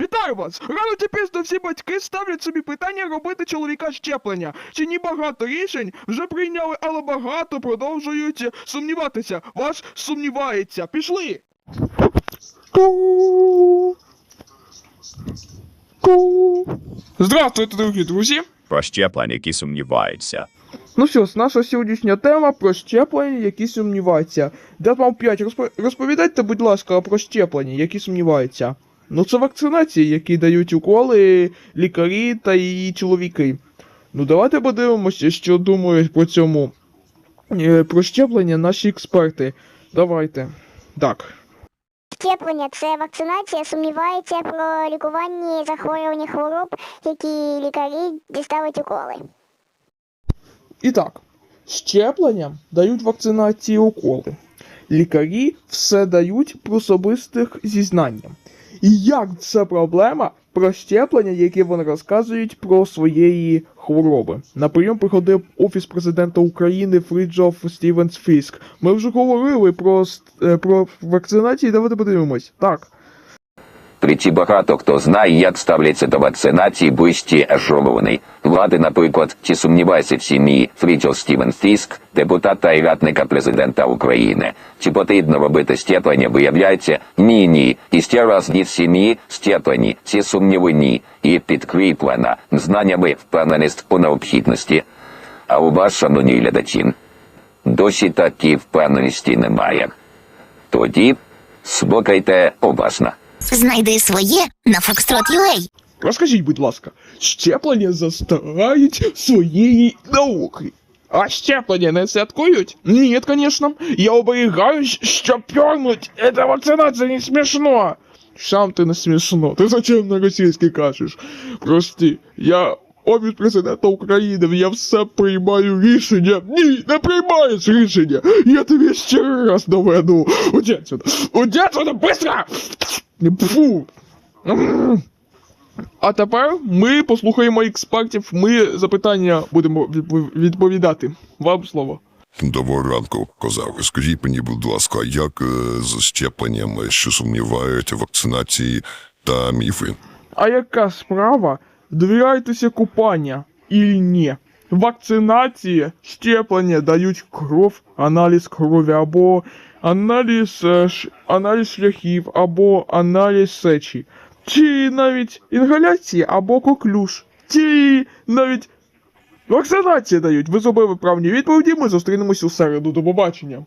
Вітаю вас! Рано чи пізно всі батьки ставлять собі питання робити чоловіка щеплення. Чи ні багато рішень вже прийняли, але багато продовжують сумніватися. Ваш сумнівається. Пішли! Ку. Ку. Здравствуйте, дорогі друзі! про щеплення, які сумніваються. Ну що ж, наша сьогоднішня тема про щеплення, які сумніваються. Дятмал 5, розпо- розповідайте, будь ласка, про щеплення, які сумніваються. Ну це вакцинації, які дають уколи лікарі та її чоловіки. Ну давайте подивимося, що думають про цьому. е, Про щеплення наші експерти. Давайте. Так. Щеплення це вакцинація, сумнівається про лікування захворювання хвороб, які лікарі діставить уколи. І так, щеплення дають вакцинації уколи. Лікарі все дають про особистих зізнання. І як це проблема про щеплення, які вони розказують про своєї хвороби. На прийом приходив офіс президента України Фріджоф Стівенс Фіск. Ми вже говорили про, е, про вакцинації, давайте подивимось. Так. Причі багато хто знає, як ставляться до вакцинації ближчі ешелони. Влади, наприклад, чи сумнівається в сім'ї Фріджо Стівен Фіск, депутата і радника президента України. Чи потрібно робити щеплення, виявляється, ні, ні. І ще раз ні в сім'ї щеплені, ці сумніви ні. І підкріплена знаннями впевненість у необхідності. А у вас, шановні глядачі, досі такі впевненості немає. Тоді слухайте уважно. Знайди своє на Foxtrot.ua. Розкажіть, будь ласка, щеплення застарають своєї науки. А щеплення не святкують? Ні, конечно. Я оберігаюсь, що пёрнуть. Это вакцинация не смешно. Сам ти не смішно. Ти зачем на російський кажеш? Прости, я офіс президента України, я все приймаю рішення. Ні, не приймаєш рішення. Я тобі ще раз доведу. Уйди отсюда. Уйди отсюда, быстро! Фу. А тепер ми послухаємо експертів. Ми запитання будемо відповідати. Вам слово. Доброго ранку, козаки. Скажіть мені, будь ласка, як е, з щепленнями, що сумнівають вакцинації та міфи? А яка справа? Довіряйтеся купання или ні? Вакцинації, щеплення дають кров, аналіз крові або аналіз, е, аналіз шляхів, або аналіз сечі. Чи навіть інгаляції або коклюш. Чи навіть вакцинації дають. Ви зробили правні відповіді, ми зустрінемось у середу. До побачення.